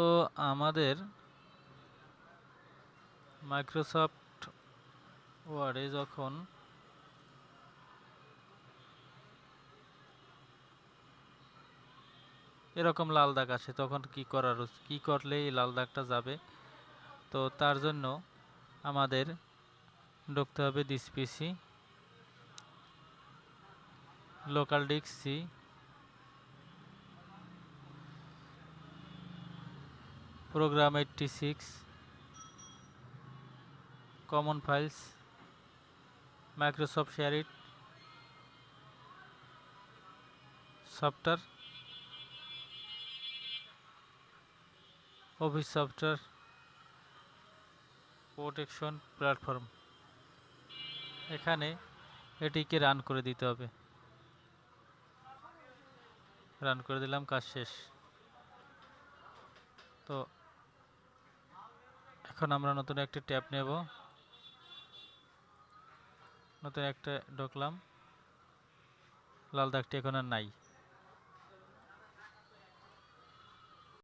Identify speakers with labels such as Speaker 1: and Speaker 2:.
Speaker 1: তো আমাদের মাইক্রোসফট ওয়ার্ডে যখন এরকম লাল দাগ আসে, তখন কি করার কি করলে এই লাল দাগটা যাবে? তো তার জন্য আমাদের ঢুকতে হবে this PC local disk program 86 common files microsoft share it software office software protection platform এখানে এটিকে রান করে দিতে হবে রান করে দিলাম কাজ শেষ তো এখন আমরা নতুন একটি ট্যাব নেব। নতুন একটা ঢুকলাম। লাল দাগটি এখন আর নাই।